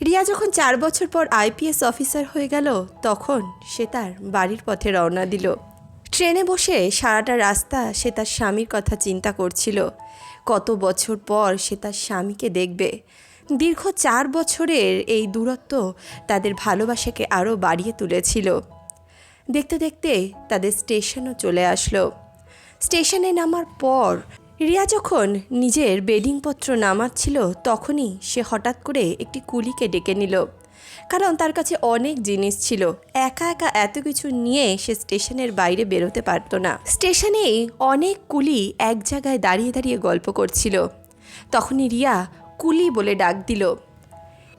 রিয়া যখন চার বছর পর আইপিএস অফিসার হয়ে গেল, তখন সে তার বাড়ির পথে রওনা দিল। ট্রেনে বসে সারাটা রাস্তা সে তার স্বামীর কথা চিন্তা করছিল। কত বছর পর সে তার স্বামীকে দেখবে। দীর্ঘ চার বছরের এই দূরত্ব তাদের ভালোবাসাকে আরও বাড়িয়ে তুলেছিল। দেখতে দেখতে তাদের স্টেশনও চলে আসলো। স্টেশনে নামার পর রিয়া যখন নিজের বেডিংপত্র নামাচ্ছিল, তখনই সে হঠাৎ করে একটি কুলিকে ডেকে নিল। কারণ তার কাছে অনেক জিনিস ছিল। একা একা এত কিছু নিয়ে সে স্টেশনের বাইরে বেরোতে পারতো না। স্টেশনেই অনেক কুলি এক জায়গায় দাঁড়িয়ে দাঁড়িয়ে গল্প করছিল। তখনই রিয়া কুলি বলে ডাক দিল।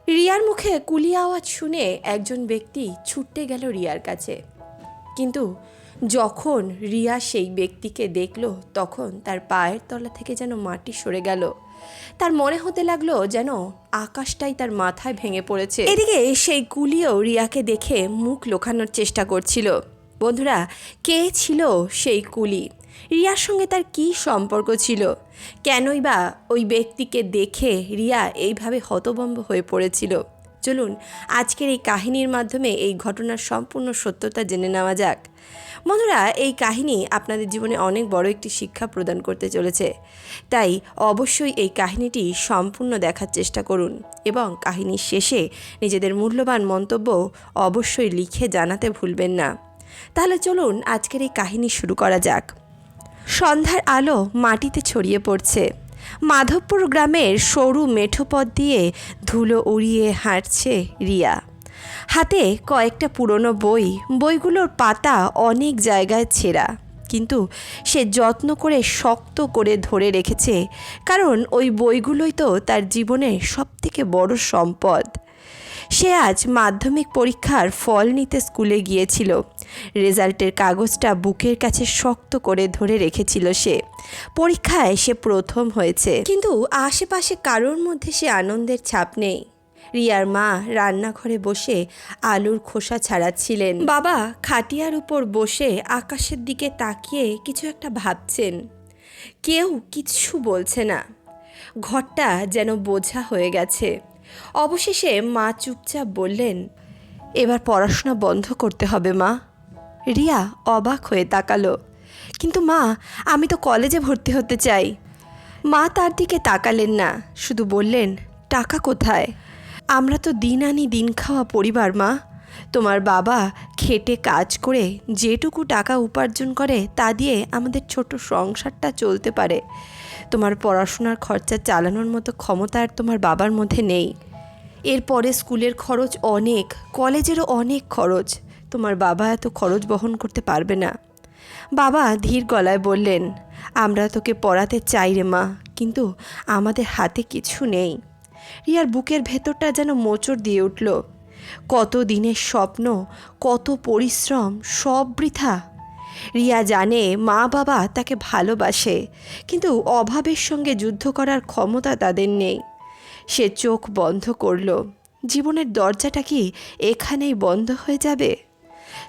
রিয়ার মুখে কুলি আওয়াজ শুনে একজন ব্যক্তি ছুটতে গেল রিয়ার কাছে। কিন্তু যখন রিয়া সেই ব্যক্তিকে দেখল, তখন তার পায়ের তলা থেকে যেন মাটি সরে গেল। তার মনে হতে লাগল যেন আকাশটাই তার মাথায় ভেঙে পড়েছে। এদিকে সেই কুলিও রিয়াকে দেখে মুখ লোকানোর চেষ্টা করছিল। বন্ধুরা, কে ছিল সেই কুলি? রিয়ার সঙ্গে তার কী সম্পর্ক ছিল? কেনই বা ওই ব্যক্তিকে দেখে রিয়া এইভাবে হতবম্ব হয়ে পড়েছিল? চলুন আজকের এই কাহিনীর মাধ্যমে এই ঘটনার সম্পূর্ণ সত্যতা জেনে নেওয়া যাক। বন্ধুরা, এই কাহিনী আপনাদের জীবনে অনেক বড় একটি শিক্ষা প্রদান করতে চলেছে। তাই অবশ্যই এই কাহিনীটি সম্পূর্ণ দেখার চেষ্টা করুন এবং কাহিনীর শেষে নিজেদের মূল্যবান মন্তব্য অবশ্যই লিখে জানাতে ভুলবেন না। তাহলে চলুন আজকের এই কাহিনী শুরু করা যাক। সন্ধ্যার আলো মাটিতে ছড়িয়ে পড়ছে। মাধবপুর গ্রামের সরু মেঠোপথ দিয়ে ধুলো উড়িয়ে হাঁটছে রিয়া। হাতে কয়েকটা পুরনো বই, বইগুলোর পাতা অনেক জায়গায় ছেঁড়া। কিন্তু সে যত্ন করে শক্ত করে ধরে রেখেছে, কারণ ওই বইগুলোই তো তার জীবনের সবথেকে বড় সম্পদ। সে আজ মাধ্যমিক পরীক্ষার ফল নিতে স্কুলে গিয়েছিল। রেজাল্টের কাগজটা বুকের কাছে শক্ত করে ধরে রেখেছিল সে। পরীক্ষায় সে প্রথম হয়েছে। কিন্তু আশেপাশে কারোর মধ্যে সে আনন্দের ছাপ নেই। রিয়ার মা রান্নাঘরে বসে আলুর খোসা ছাড়াচ্ছিলেন। বাবা খাটিয়ার উপর বসে আকাশের দিকে তাকিয়ে কিছু একটা ভাবছেন। কেউ কিচ্ছু বলছে না। ঘরটা যেন বোঝা হয়ে গেছে। অবশেষে মা চুপচাপ বললেন, এবার পড়াশোনা বন্ধ করতে হবে মা। রিয়া অবাক হয়ে তাকালো। কিন্তু মা, আমি তো কলেজে ভর্তি হতে চাই। মা তার দিকে তাকালেন না, শুধু বললেন, টাকা কোথায়? আমরা তো দিন আনি দিন খাওয়া পরিবার, মা। তোমার বাবা খেটে কাজ করে যেটুকু টাকা উপার্জন করে তা দিয়ে আমাদের ছোট সংসারটা চলতে পারে। তোমার পড়াশোনার খরচা চালানোর মতো ক্ষমতা আর তোমার বাবার মধ্যে নেই। এরপরে স্কুলের খরচ অনেক, কলেজেরও অনেক খরচ। তোমার বাবা এত খরচ বহন করতে পারবে না। বাবা ধীর গলায় বললেন, আমরা তোকে পড়াতে চাই রে মা, কিন্তু আমাদের হাতে কিছু নেই। রিয়ার বুকের ভেতরটা যেন মোচড় দিয়ে উঠল। কত দিনের স্বপ্ন, কত পরিশ্রম, সব বৃথা। রিয়া জানে মা বাবা তাকে ভালোবাসে, কিন্তু অভাবের সঙ্গে যুদ্ধ করার ক্ষমতা তাদের নেই। সে চোখ বন্ধ করল, জীবনের দরজাটা কি এখানেই বন্ধ হয়ে যাবে?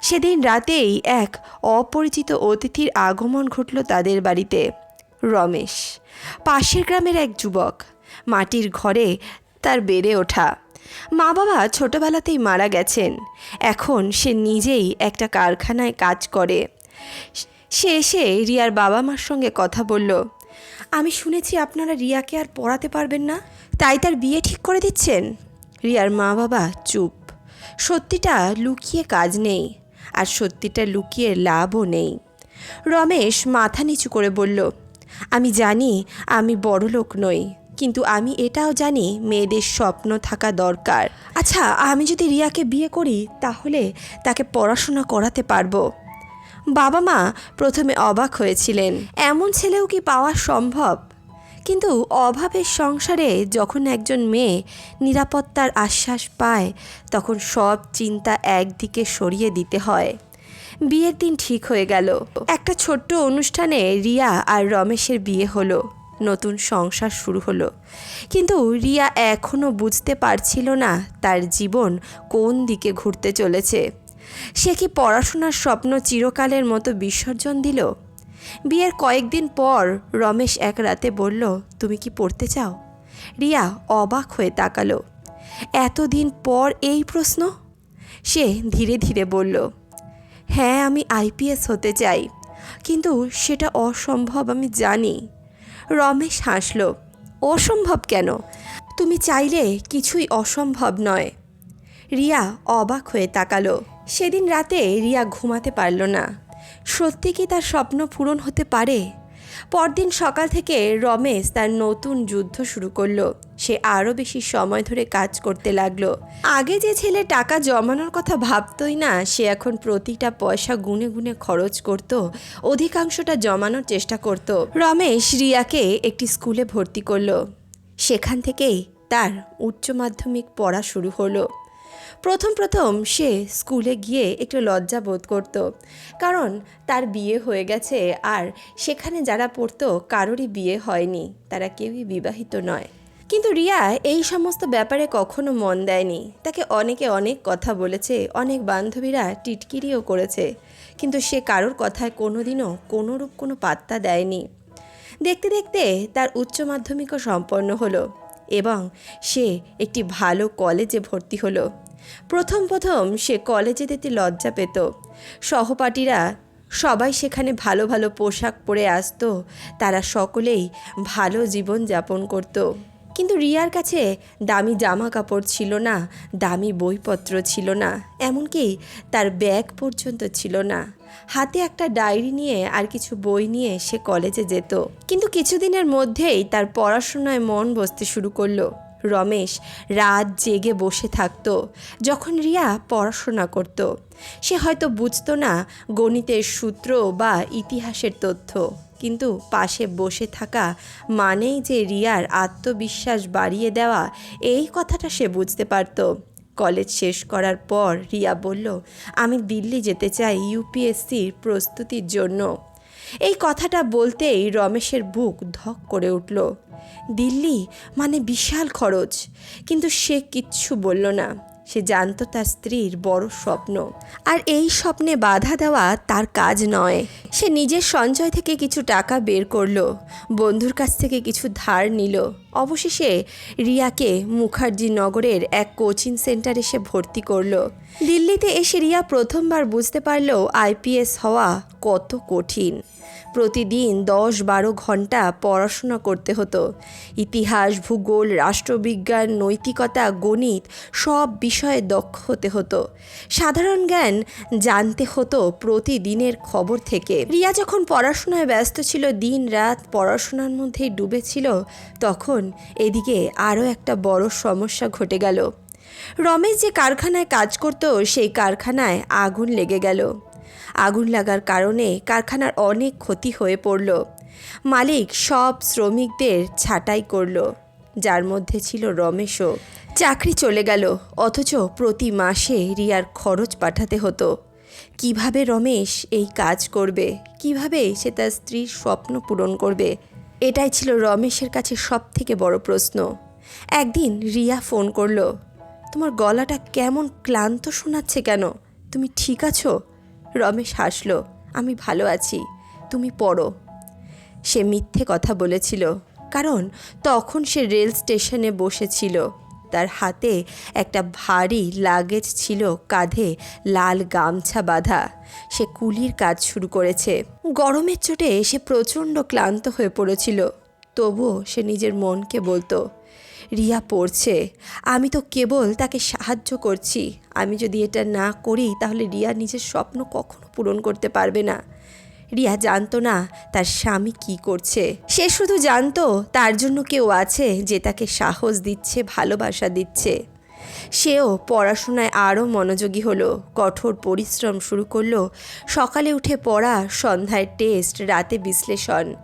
সেদিন রাতেই এক অপরিচিত অতিথির আগমন ঘটল তাদের বাড়িতে। রমেশ, পাশের গ্রামের এক যুবক, মাটির ঘরে তার বেড়ে ওঠা। মা বাবা ছোটবেলাতেই মারা গেছেন। এখন সে নিজেই একটা কারখানায় কাজ করে। সে এসে রিয়ার বাবা মার সঙ্গে কথা বলল, আমি শুনেছি আপনারা রিয়াকে আর পড়াতে পারবেন না। তাই তার বিয়ে ঠিক করে দিচ্ছেন? রিয়ার মা বাবা চুপ। সত্যিটা লুকিয়ে কাজ নেই। আর সত্যিটা লুকিয়ে লাভও নেই। রমেশ মাথা নিচু করে বলল, আমি জানি আমি বড় লোক নই, কিন্তু আমি এটাও জানি মেয়েদের স্বপ্ন থাকা দরকার। আচ্ছা আমি যদি রিয়াকে বিয়ে করি, তাহলে তাকে পড়াশোনা করাতে পারব। বাবা মা প্রথমে অবাক হয়েছিলেন, এমন ছেলেও কি পাওয়া সম্ভব? কিন্তু অভাবের সংসারে যখন একজন মেয়ে নিরাপত্তার আশ্বাস পায়, তখন সব চিন্তা একদিকে সরিয়ে দিতে হয়। বিয়ের দিন ঠিক হয়ে গেল। একটা ছোট্ট অনুষ্ঠানে রিয়া আর রমেশের বিয়ে হলো। নতুন সংসার শুরু হলো। কিন্তু রিয়া এখনও বুঝতে পারছিল না তার জীবন কোন দিকে ঘুরতে চলেছে। সে কি পড়াশোনার স্বপ্ন চিরকালের মতো বিসর্জন দিল? বিয়ের কয়েকদিন পর রমেশ এক রাতে বলল, তুমি কি পড়তে চাও? রিয়া অবাক হয়ে তাকালো। এতদিন পর এই প্রশ্ন? সে ধীরে ধীরে বলল হ্যাঁ আমি আইপিএস হতে চাই, কিন্তু সেটা অসম্ভব, আমি জানি। রমেশ হাসল, অসম্ভব কেন? তুমি চাইলে কিছুই অসম্ভব নয়। রিয়া অবাক হয়ে তাকালো। সেদিন রাতে রিয়া ঘুমাতে পারল না। সত্যি কি তার স্বপ্ন পূরণ হতে পারে? পরদিন সকাল থেকে রমেশ তার নতুন যুদ্ধ শুরু করল। সে আরও বেশি সময় ধরে কাজ করতে লাগল। আগে যে ছেলে টাকা জমানোর কথা ভাবতই না, সে এখন প্রতিটা পয়সা গুনে গুনে খরচ করত, অধিকাংশটা জমানোর চেষ্টা করত। রমেশ রিয়াকে একটি স্কুলে ভর্তি করল। সেখান থেকেই তার উচ্চ মাধ্যমিক পড়া শুরু হলো। প্রথম প্রথম সে স্কুলে গিয়ে একটু লজ্জা বোধ করত। কারণ তার বিয়ে হয়ে গেছে আর সেখানে যারা পড়তো কারোরই বিয়ে হয়নি, তারা কেউই বিবাহিত নয়। কিন্তু রিয়া এই সমস্ত ব্যাপারে কখনো মন দেয়নি। তাকে অনেকে অনেক কথা বলেছে, অনেক বান্ধবীরা টিটকিরিও করেছে। কিন্তু সে কারোর কথায় কোনোদিনও কোনোরূপ কোনো পাত্তা দেয়নি। দেখতে দেখতে তার উচ্চ মাধ্যমিকও সম্পন্ন হলো এবং সে একটি ভালো কলেজে ভর্তি হলো। প্রথম প্রথম সে কলেজে যেতে লজ্জা পেত। সহপাঠীরা সবাই সেখানে ভালো ভালো পোশাক পরে আসতো। তারা সকলেই ভালো জীবন যাপন করত। কিন্তু রিয়ার কাছে দামি জামা কাপড় ছিল না, দামি বইপত্র ছিল না, এমনকি তার ব্যাগ পর্যন্ত ছিল না। হাতে একটা ডায়েরি নিয়ে আর কিছু বই নিয়ে সে কলেজে যেত। কিন্তু কিছুদিনের মধ্যেই তার পড়াশোনায় মন বসতে শুরু করল। রমেশ রাত জেগে বসে থাকতো, যখন রিয়া পড়াশোনা করত। সে হয়তো বুঝতো না গণিতের সূত্র বা ইতিহাসের তথ্য, কিন্তু পাশে বসে থাকা মানেই যে রিয়ার আত্মবিশ্বাস বাড়িয়ে দেওয়া, এই কথাটা সে বুঝতে পারতো। কলেজ শেষ করার পর রিয়া বলল, আমি দিল্লি যেতে চাই ইউপিএসসির প্রস্তুতির জন্য। এই কথাটা বলতেই রমেশের বুক ধক করে উঠল। দিল্লি মানে বিশাল খরচ, কিন্তু সে কিচ্ছু বলল না। সে জানত তার স্ত্রীর বড় স্বপ্ন, আর এই স্বপ্নে বাধা দেওয়া তার কাজ নয়। সে নিজের সঞ্চয় থেকে কিছু টাকা বের করল, বন্ধুর কাছ থেকে কিছু ধার নিল। অবশেষে রিয়াকে মুখার্জি নগরের এক কোচিং সেন্টারে সে ভর্তি করল। দিল্লিতে এসে রিয়া প্রথমবার বুঝতে পারল আইপিএস হওয়া কত কঠিন। প্রতিদিন দশ বারো ঘণ্টা পড়াশোনা করতে হতো। ইতিহাস, ভূগোল, রাষ্ট্রবিজ্ঞান, নৈতিকতা, গণিত সব বিষয়ে দক্ষ হতে হতো। সাধারণ জ্ঞান জানতে হতো প্রতিদিনের খবর থেকে। রিয়া যখন পড়াশোনায় ব্যস্ত ছিল দিন রাত পড়াশোনার মধ্যেই ডুবেছিল, তখন এদিকে আরও একটা বড় সমস্যা ঘটে গেল। রমেশ যে কারখানায় কাজ করতো, সেই কারখানায় আগুন লেগে গেল। আগুন লাগার কারণে কারখানার অনেক ক্ষতি হয়ে পড়ল। মালিক সব শ্রমিকদের ছাঁটাই করল, যার মধ্যে ছিল রমেশও। চাকরি চলে গেল, অথচ প্রতি মাসে রিয়ার খরচ পাঠাতে হতো। কীভাবে রমেশ এই কাজ করবে? কীভাবে সে তার স্ত্রীর স্বপ্ন পূরণ করবে? এটাই ছিল রমেশের কাছে সব থেকে বড় প্রশ্ন। একদিন রিয়া ফোন করল, তোমার গলাটা কেমন ক্লান্ত শোনাচ্ছে কেন? তুমি ঠিক আছো? রমেশ হাসলো, আমি ভালো আছি, তুমি পড়ো। সে মিথ্যে কথা বলেছিল, কারণ তখন সে রেল স্টেশনে বসেছিল। তার হাতে একটা ভারী লাগেজ ছিল কাঁধে লাল গামছা বাঁধা। সে কুলির কাজ শুরু করেছে। গরমের চোটে সে প্রচণ্ড ক্লান্ত হয়ে পড়েছিল। তবুও সে নিজের মনকে বলতো রিয়া পড়ছে। আমি তো কেবল তাকে সাহায্য করছি। আমি যদি এটা না করি, তাহলে রিয়া নিজের স্বপ্ন কখনো পূরণ করতে পারবে না। রিয়া জানতো না তার স্বামী কি করছে। সে শুধু জানতো তার জন্য কেউ আছে যে তাকে সাহস দিচ্ছে, ভালোবাসা দিচ্ছে। সেও পড়াশোনায় আরও মনোযোগী হলো, কঠোর পরিশ্রম শুরু করল, সকালে উঠে পড়া সন্ধ্যায় টেস্ট, রাতে বিশ্লেষণ।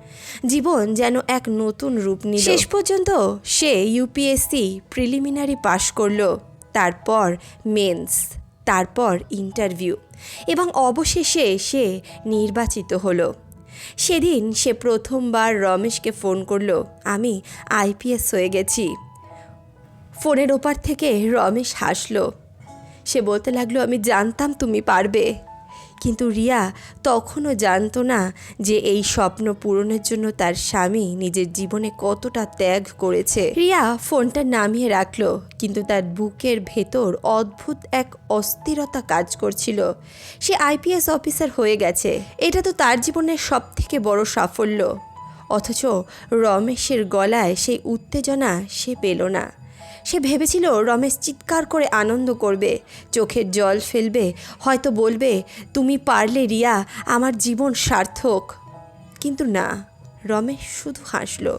জীবন যেন এক নতুন রূপ নিল। শেষ পর্যন্ত সে ইউপিএসসি প্রিলিমিনারি পাশ করল, তারপর মেন্স, তারপর ইন্টারভিউ এবং অবশেষে সে নির্বাচিত হলো। সেদিন সে প্রথমবার রমেশকে ফোন করল, আমি আইপিএস হয়ে গেছি। ফোনের ওপার থেকে রমেশ হাসলো। সে বলতে লাগল, আমি জানতাম তুমি পারবে। কিন্তু রিয়া তখনও জানতো না যে এই স্বপ্ন পূরণের জন্য তার স্বামী নিজের জীবনে কতটা ত্যাগ করেছে। রিয়া ফোনটা নামিয়ে রাখল, কিন্তু তার বুকের ভেতর অদ্ভুত এক অস্থিরতা কাজ করছিল। সে আইপিএস অফিসার হয়ে গেছে। এটা তো তার জীবনের সব থেকে বড় সাফল্য। অথচ রমেশের গলায় সেই উত্তেজনা সে পেল না। সে ভেবেছিল রমেশ চিৎকার করে আনন্দ করবে। চোখের জল ফেলবে। হয়তো বলবে তুমি পারলে রিয়া আমার জীবন সার্থক। কিন্তু না রমেশ শুধু হাসল।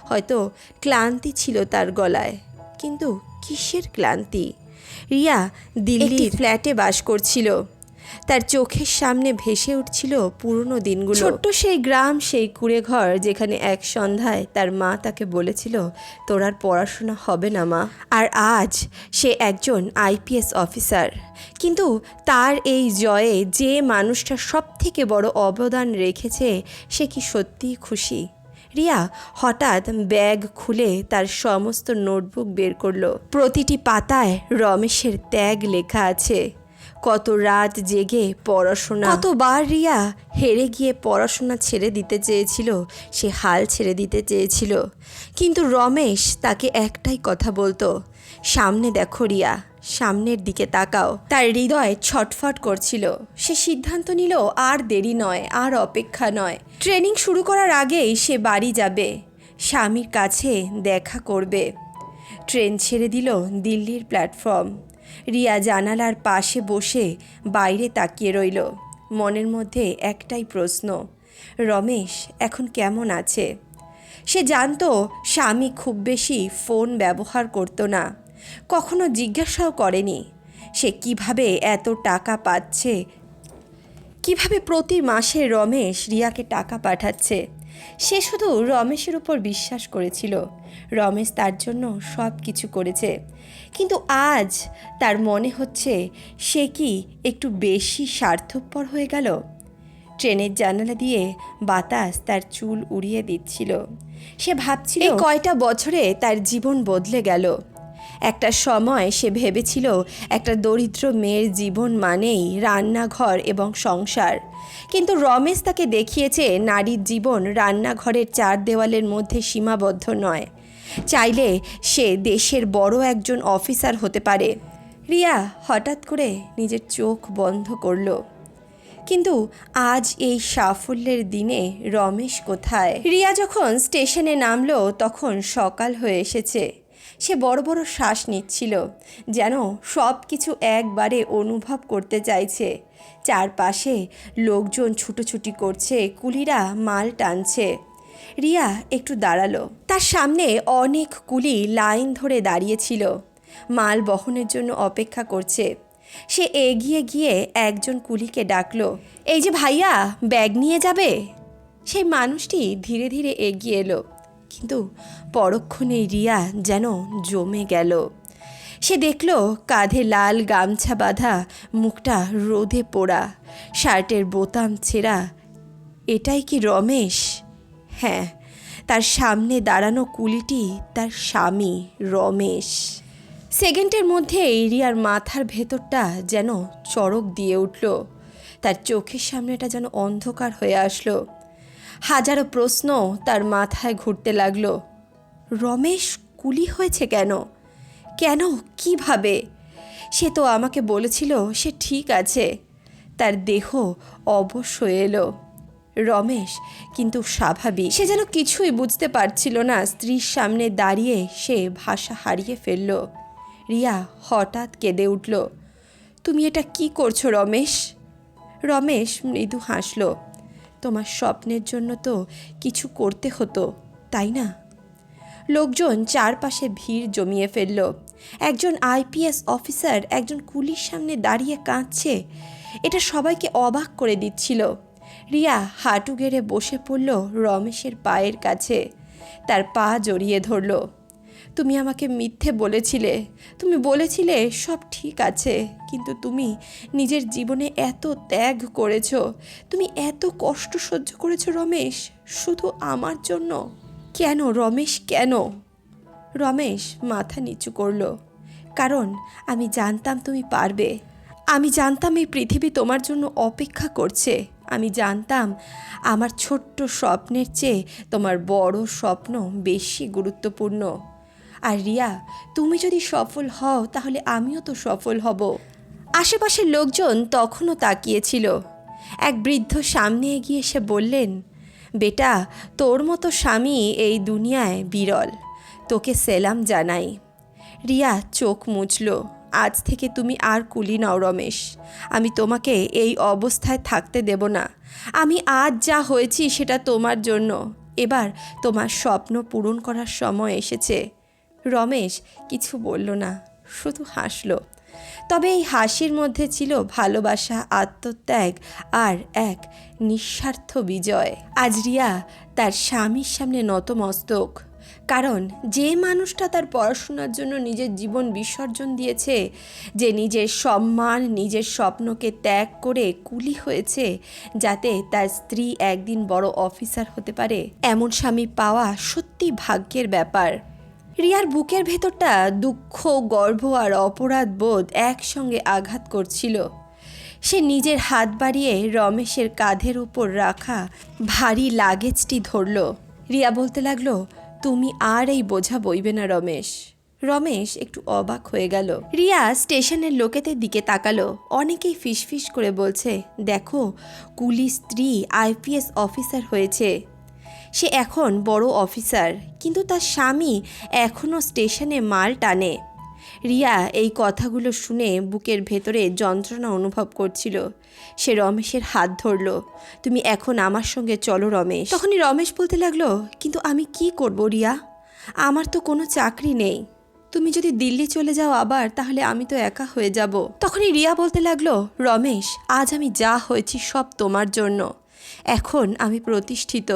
হয়তো ক্লান্তি ছিল তার গলায়। কিন্তু কিসের ক্লান্তি? রিয়া দিল্লির ফ্ল্যাটে বাস করছিল। তার চোখের সামনে ভেসে উঠছিল পুরনো দিনগুলো। ছোট্ট সেই গ্রাম, সেই কুড়ে ঘর যেখানে এক সন্ধ্যায় তার মা তাকে বলেছিল, তোর আর পড়াশোনা হবে না মা। আর আজ সে একজন আইপিএস অফিসার। কিন্তু তার এই জয়ে যে মানুষটা সব থেকে বড় অবদান রেখেছে, সে কি সত্যিই খুশি? রিয়া হঠাৎ ব্যাগ খুলে তার সমস্ত নোটবুক বের করল। প্রতিটি পাতায় রমেশের ত্যাগ লেখা আছে। কত রাত জেগে পড়াশোনা। কতবার রিয়া হেরে গিয়ে পড়াশোনা ছেড়ে দিতে চেয়েছিল, সে হাল ছেড়ে দিতে চেয়েছিল। কিন্তু রমেশ তাকে একটাই কথা বলতো, সামনে দেখো রিয়া, সামনের দিকে তাকাও। তার হৃদয় ছটফট করছিল। সে সিদ্ধান্ত নিল, আর দেরি নয়, আর অপেক্ষা নয়। ট্রেনিং শুরু করার আগেই সে বাড়ি যাবে, স্বামীর কাছে দেখা করবে। ট্রেন ছেড়ে দিল দিল্লির প্ল্যাটফর্ম। রিয়া জানালার পাশে বসে বাইরে তাকিয়ে রইল। মনের মধ্যে একটাই প্রশ্ন, রমেশ এখন কেমন আছে? সে জানতো স্বামী খুব বেশি ফোন ব্যবহার করতো না, কখনো জিজ্ঞাসাও করেনি, সে কীভাবে এত টাকা পাচ্ছে? কীভাবে প্রতি মাসে রমেশ রিয়াকে টাকা পাঠাচ্ছে? সে শুধু রমেশের উপর বিশ্বাস করেছিল। রমেশ তার জন্য সব কিছু করেছে। কিন্তু আজ তার মনে হচ্ছে সে কি একটু বেশি স্বার্থপর হয়ে গেল। ট্রেনের জানালা দিয়ে বাতাস তার চুল উড়িয়ে দিচ্ছিল। সে ভাবছিল কয়টা বছরে তার জীবন বদলে গেল। একটা সময় সে ভেবেছিল, একটা দরিদ্র মেয়ের জীবন মানেই রান্নাঘর এবং সংসার। কিন্তু রমেশ তাকে দেখিয়েছে, নারীর জীবন রান্নাঘরের চার দেওয়ালের মধ্যে সীমাবদ্ধ নয়। চাইলে সে দেশের বড় একজন অফিসার হতে পারে। রিয়া হঠাৎ করে নিজের চোখ বন্ধ করল। কিন্তু আজ এই সাফল্যের দিনে রমেশ কোথায়? রিয়া যখন স্টেশনে নামলো, তখন সকাল হয়ে এসেছে। সে বড় বড় শ্বাস নিচ্ছিল, যেন সব কিছু একবারে অনুভব করতে চাইছে। চারপাশে লোকজন ছুটোছুটি করছে, কুলিরা মাল টানছে। রিয়া একটু দাঁড়াল। তার সামনে অনেক কুলি লাইন ধরে দাঁড়িয়েছিল। মাল বহনের জন্য অপেক্ষা করছে। সে এগিয়ে গিয়ে একজন কুলিকে ডাকলো, এই যে ভাইয়া, ব্যাগ নিয়ে যাবে? সেই মানুষটি ধীরে ধীরে এগিয়ে এলো। কিন্তু পরক্ষণে রিয়া যেন জমে গেল। সে দেখল কাঁধে লাল গামছা বাঁধা মুখটা রোদে পোড়া, শার্টের বোতাম ছেঁড়া। এটাই কি রমেশ? হ্যাঁ তার সামনে দাঁড়ানো কুলিটি তার স্বামী রমেশ। সেকেন্ডের মধ্যে এরিয়ার মাথার ভেতরটা যেন চড়ক দিয়ে উঠল। তার চোখের সামনেটা যেন অন্ধকার হয়ে আসলো। হাজারো প্রশ্ন তার মাথায় ঘুরতে লাগল। রমেশ কুলি হয়েছে কেন? কেন? কীভাবে? সে তো আমাকে বলেছিল সে ঠিক আছে। তার দেহ অবশ্য এলো। রমেশ কিন্তু স্বাভাবিক। সে যেন কিছুই বুঝতে পারছিল না। স্ত্রীর সামনে দাঁড়িয়ে সে ভাষা হারিয়ে ফেলল। রিয়া হঠাৎ কেঁদে উঠল। তুমি এটা কি করছ রমেশ? রমেশ মৃদু হাসল। তোমার স্বপ্নের জন্য তো কিছু করতে হতো, তাই না? লোকজন চারপাশে ভিড় জমিয়ে ফেলল। একজন আইপিএস অফিসার একজন কুলির সামনে দাঁড়িয়ে কাঁদছে। এটা সবাইকে অবাক করে দিচ্ছিল। রিয়া হাঁটু গেড়ে বসে পড়ল রমেশের পায়ের কাছে। তার পা জড়িয়ে ধরল। তুমি আমাকে মিথ্যে বলেছিলে। তুমি বলেছিলে সব ঠিক আছে। কিন্তু তুমি নিজের জীবনে এত ত্যাগ করেছ। তুমি এত কষ্ট সহ্য করেছ রমেশ, শুধু আমার জন্য? কেন রমেশ কেন? রমেশ মাথা নিচু করল। কারণ আমি জানতাম তুমি পারবে। আমি জানতাম এই পৃথিবী তোমার জন্য অপেক্ষা করছে। আমি জানতাম আমার ছোট্ট স্বপ্নের চেয়ে তোমার বড় স্বপ্ন বেশি গুরুত্বপূর্ণ। আর রিয়া, তুমি যদি সফল হও, তাহলে আমিও তো সফল হব। আশেপাশের লোকজন তখনও তাকিয়েছিল। এক বৃদ্ধ সামনে এগিয়ে এসে বললেন, বেটা, তোর মতো স্বামী এই দুনিয়ায় বিরল। তোকে সেলাম জানাই। রিয়া, চোখ মুছল। আজ থেকে তুমি আর কুলি নাও, রমেশ। আমি তোমাকে এই অবস্থায় থাকতে দেব না। আমি আজ যা হয়েছি সেটা তোমার জন্য। এবার তোমার স্বপ্ন পূরণ করার সময় এসেছে। রমেশ কিছু বলল না, শুধু হাসলো। তবে এই হাসির মধ্যে ছিল ভালোবাসা, আত্মত্যাগ আর এক নিঃস্বার্থ বিজয়। আজ রিয়া তার স্বামীর সামনে নতমস্তক। কারণ যে মানুষটা তার পড়াশোনার জন্য নিজের জীবন বিসর্জন দিয়েছে, যে নিজের সম্মান, নিজের স্বপ্নকে ত্যাগ করে কুলি হয়েছে, যাতে তার স্ত্রী একদিন বড় অফিসার হতে পারে, এমন স্বামী পাওয়া সত্যি ভাগ্যের ব্যাপার। রিয়ার বুকের ভেতরটা দুঃখ, গর্ব আর অপরাধ বোধ একসঙ্গে আঘাত করছিল। সে নিজের হাত বাড়িয়ে রমেশের কাঁধের উপর রাখা ভারী লাগেজটি ধরল। রিয়া বলতে লাগল, তুমি আর এই বোঝা বইবে না, রমেশ। রমেশ একটু অবাক হয়ে গেল। রিয়া স্টেশনের লোকেদের দিকে তাকালো। অনেকেই ফিসফিস করে বলছে, দেখো, কুলি স্ত্রী আইপিএস অফিসার হয়েছে। সে এখন বড় অফিসার, কিন্তু তার স্বামী এখনও স্টেশনে মাল টানে। রিয়া এই কথাগুলো শুনে বুকের ভেতরে যন্ত্রণা অনুভব করছিল। সে রমেশের হাত ধরল, তুমি এখন আমার সঙ্গে চলো রমেশ। তখনই রমেশ বলতে লাগল, কিন্তু আমি কি করব রিয়া? আমার তো কোনো চাকরি নেই। তুমি যদি দিল্লি চলে যাও আবার, তাহলে আমি তো একা হয়ে যাব। তখনই রিয়া বলতে লাগল, রমেশ, আজ আমি যা হয়েছি সব তোমার জন্য। এখন আমি প্রতিষ্ঠিত।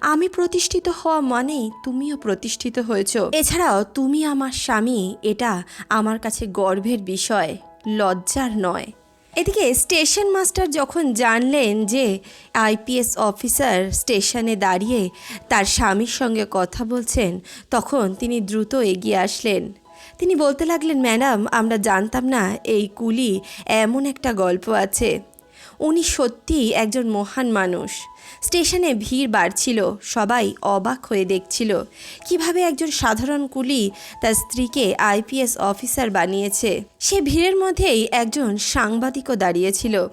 আমি প্রতিষ্ঠিত হওয়া মানেই তুমিও প্রতিষ্ঠিত হয়েছ। এছাড়াও তুমি আমার স্বামী, এটা আমার কাছে গর্বের বিষয়, লজ্জার নয়। এদিকে স্টেশন মাস্টার যখন জানলেন যে আইপিএস অফিসার স্টেশনে দাঁড়িয়ে তার স্বামীর সঙ্গে কথা বলছেন, তখন তিনি দ্রুত এগিয়ে আসলেন। তিনি বলতে লাগলেন, ম্যাডাম, আমরা জানতাম না এই কুলি এমন একটা গল্প আছে। উনি সত্যিই একজন মহান মানুষ। স্টেশনে ভিড় বাড়ছিল, সবাই অবাক হয়ে দেখছিল। কীভাবে একজন সাধারণ কুলি তার স্ত্রীকে আইপিএস অফিসার বানিয়েছে। সে ভিড়ের মধ্যেই একজন সাংবাদিকও দাঁড়িয়েছিল।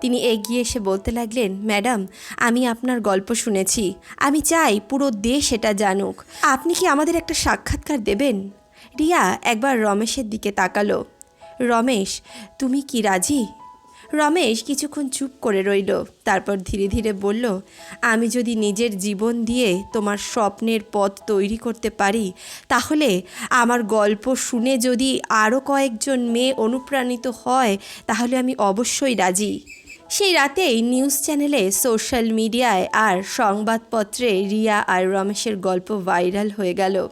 তিনি এগিয়ে এসে বলতে লাগলেন, ম্যাডাম, আমি আপনার গল্প শুনেছি। আমি চাই পুরো দেশ এটা জানুক। আপনি কি আমাদের একটা সাক্ষাৎকার দেবেন? রিয়া একবার রমেশের দিকে তাকালো। রমেশ, তুমি কি রাজি? রমেশ কিছুক্ষণ চুপ করে রইল, তারপর ধীরে ধীরে বলল, আমি যদি নিজের জীবন দিয়ে তোমার স্বপ্নের পথ তৈরি করতে পারি, তাহলে আমার গল্প শুনে যদি আরও কয়েকজন মেয়ে অনুপ্রাণিত হয়, তাহলে আমি অবশ্যই রাজি। সেই রাতেই নিউজ চ্যানেলে সোশ্যাল মিডিয়ায় আর সংবাদপত্রে রিয়া আর রমেশের গল্প ভাইরাল হয়ে গেল।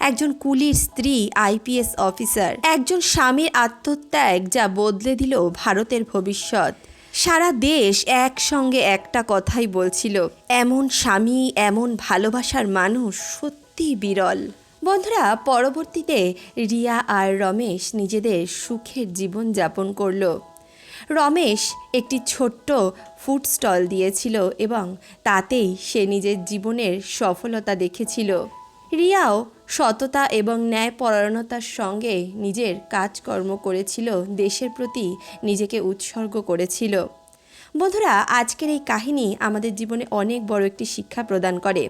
একজন কুলির স্ত্রী আইপিএস অফিসার। একজন স্বামীর আত্মত্যাগ যা বদলে দিল ভারতের ভবিষ্যৎ। সারা দেশ একসঙ্গে একটা কথাই বলছিল, এমন স্বামী, এমন ভালোবাসার মানুষ সত্যি বিরল। বন্ধুরা, পরবর্তীতে রিয়া আর রমেশ নিজেদের সুখের জীবন যাপন করল। রমেশ একটি ছোট্ট ফুড স্টল দিয়েছিল এবং তাতেই সে নিজের জীবনের সফলতা দেখেছিল। রিয়াও সততা এবং ন্যায়পরায়ণতার সঙ্গে নিজের কাজকর্ম করেছিল, দেশের প্রতি নিজেকে উৎসর্গ করেছিল। বন্ধুরা, আজকের এই কাহিনী আমাদের জীবনে অনেক বড় একটি শিক্ষা প্রদান করে।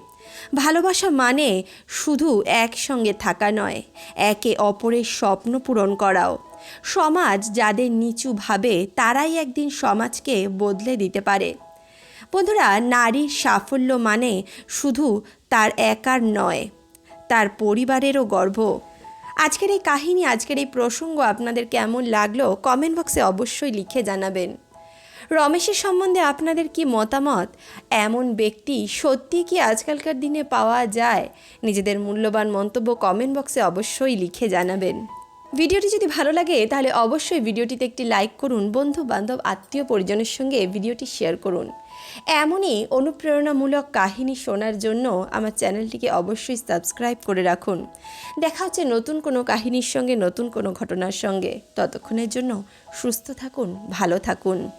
ভালোবাসা মানে শুধু একসঙ্গে থাকা নয়, একে অপরের স্বপ্ন পূরণ করাও। সমাজ যাদের নিচু ভাবে, তারাই একদিন সমাজকে বদলে দিতে পারে। বন্ধুরা, নারীর সাফল্য মানে শুধু তার একার নয় তার পরিবারেরও গর্ব। আজকের এই কাহিনী, আজকের এই প্রসঙ্গ আপনাদের কেমন লাগল কমেন্ট বক্সে অবশ্যই লিখে জানাবেন। রমেশের সম্বন্ধে আপনাদের কি মতামত? এমন ব্যক্তি সত্যি কি আজকালকার দিনে পাওয়া যায়? নিজেদের মূল্যবান মন্তব্য কমেন্ট বক্সে অবশ্যই লিখে জানাবেন। ভিডিওটি যদি ভালো লাগে, তাহলে অবশ্যই ভিডিওটিতে একটি লাইক করুন। বন্ধু বান্ধব আত্মীয় পরিজনের সঙ্গে ভিডিওটি শেয়ার করুন। এমনই অনুপ্রেরণামূলক কাহিনী শোনার জন্য আমার চ্যানেলটিকে অবশ্যই সাবস্ক্রাইব করে রাখুন। দেখা হচ্ছে নতুন কোনো কাহিনীর সঙ্গে, নতুন কোনো ঘটনার সঙ্গে। ততক্ষণের জন্য সুস্থ থাকুন, ভালো থাকুন।